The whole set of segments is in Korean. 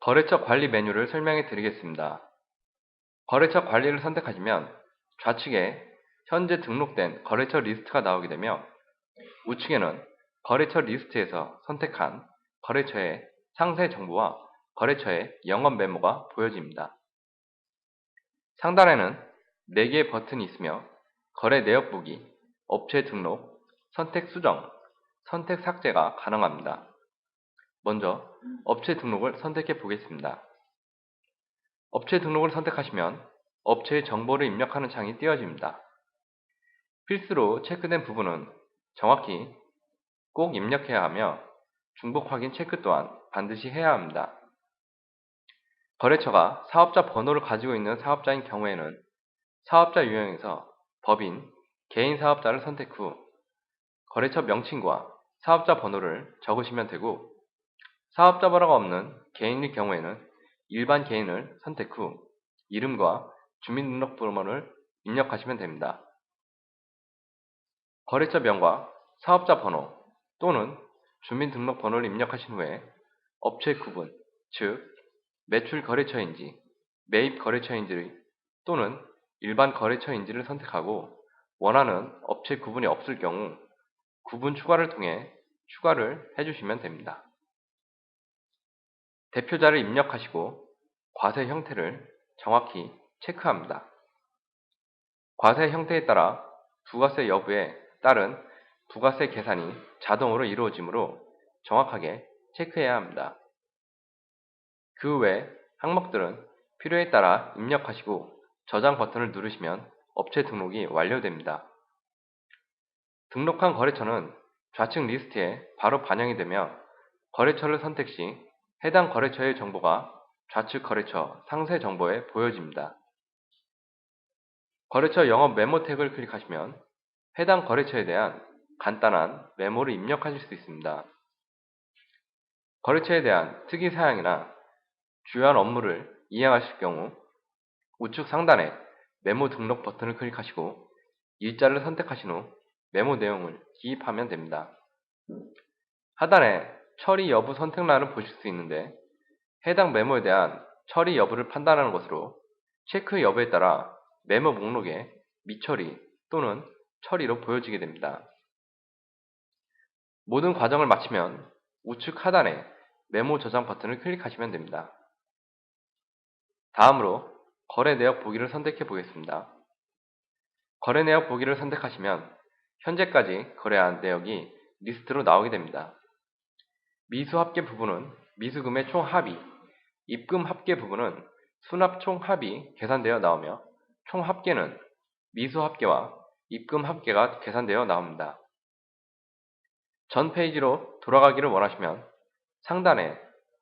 거래처 관리 메뉴를 설명해 드리겠습니다. 거래처 관리를 선택하시면 좌측에 현재 등록된 거래처 리스트가 나오게 되며 우측에는 거래처 리스트에서 선택한 거래처의 상세 정보와 거래처의 영업 메모가 보여집니다. 상단에는 4개의 버튼이 있으며 거래 내역 보기, 업체 등록, 선택 수정, 선택 삭제가 가능합니다. 먼저 업체 등록을 선택해 보겠습니다. 업체 등록을 선택하시면 업체의 정보를 입력하는 창이 띄어집니다. 필수로 체크된 부분은 정확히 꼭 입력해야 하며 중복 확인 체크 또한 반드시 해야 합니다. 거래처가 사업자 번호를 가지고 있는 사업자인 경우에는 사업자 유형에서 법인, 개인 사업자를 선택 후 거래처 명칭과 사업자 번호를 적으시면 되고 사업자 번호가 없는 개인일 경우에는 일반 개인을 선택 후 이름과 주민등록번호를 입력하시면 됩니다. 거래처 명과 사업자 번호 또는 주민등록번호를 입력하신 후에 업체 구분, 즉 매출 거래처인지 매입 거래처인지 또는 일반 거래처인지를 선택하고 원하는 업체 구분이 없을 경우 구분 추가를 통해 추가를 해주시면 됩니다. 대표자를 입력하시고 과세 형태를 정확히 체크합니다. 과세 형태에 따라 부가세 여부에 따른 부가세 계산이 자동으로 이루어지므로 정확하게 체크해야 합니다. 그 외 항목들은 필요에 따라 입력하시고 저장 버튼을 누르시면 업체 등록이 완료됩니다. 등록한 거래처는 좌측 리스트에 바로 반영이 되며 거래처를 선택 시 해당 거래처의 정보가 좌측 거래처 상세 정보에 보여집니다. 거래처 영업 메모 태그를 클릭하시면 해당 거래처에 대한 간단한 메모를 입력하실 수 있습니다. 거래처에 대한 특이사항이나 주요한 업무를 이행하실 경우 우측 상단에 메모 등록 버튼을 클릭하시고 일자를 선택하신 후 메모 내용을 기입하면 됩니다. 하단에 처리 여부 선택란을 보실 수 있는데 해당 메모에 대한 처리 여부를 판단하는 것으로 체크 여부에 따라 메모 목록에 미처리 또는 처리로 보여지게 됩니다. 모든 과정을 마치면 우측 하단에 메모 저장 버튼을 클릭하시면 됩니다. 다음으로 거래 내역 보기를 선택해 보겠습니다. 거래 내역 보기를 선택하시면 현재까지 거래한 내역이 리스트로 나오게 됩니다. 미수 합계 부분은 미수금의 총 합이, 입금 합계 부분은 수납 총 합이 계산되어 나오며 총 합계는 미수 합계와 입금 합계가 계산되어 나옵니다. 전 페이지로 돌아가기를 원하시면 상단에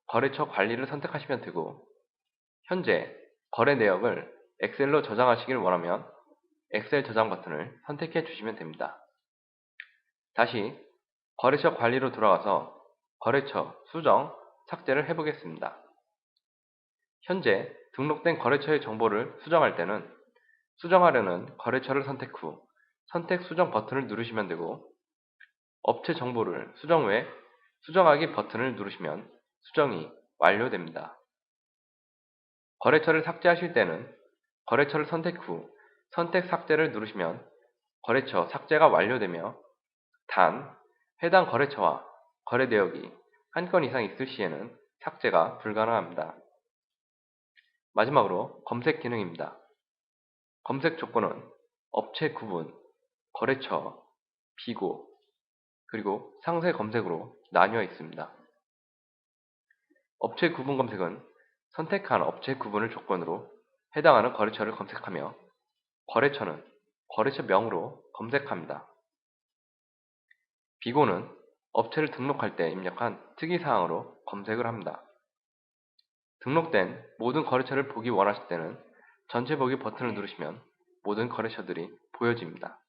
거래처 관리를 선택하시면 되고 현재 거래 내역을 엑셀로 저장하시길 원하면 엑셀 저장 버튼을 선택해 주시면 됩니다. 다시 거래처 관리로 돌아가서 거래처 수정, 삭제를 해보겠습니다. 현재 등록된 거래처의 정보를 수정할 때는 수정하려는 거래처를 선택 후 선택 수정 버튼을 누르시면 되고 업체 정보를 수정 후에 수정하기 버튼을 누르시면 수정이 완료됩니다. 거래처를 삭제하실 때는 거래처를 선택 후 선택 삭제를 누르시면 거래처 삭제가 완료되며 단 해당 거래처와 거래 내역이 한 건 이상 있을 시에는 삭제가 불가능합니다. 마지막으로 검색 기능입니다. 검색 조건은 업체 구분, 거래처, 비고, 그리고 상세 검색으로 나뉘어 있습니다. 업체 구분 검색은 선택한 업체 구분을 조건으로 해당하는 거래처를 검색하며 거래처는 거래처 명으로 검색합니다. 비고는 업체를 등록할 때 입력한 특이사항으로 검색을 합니다. 등록된 모든 거래처를 보기 원하실 때는 전체 보기 버튼을 누르시면 모든 거래처들이 보여집니다.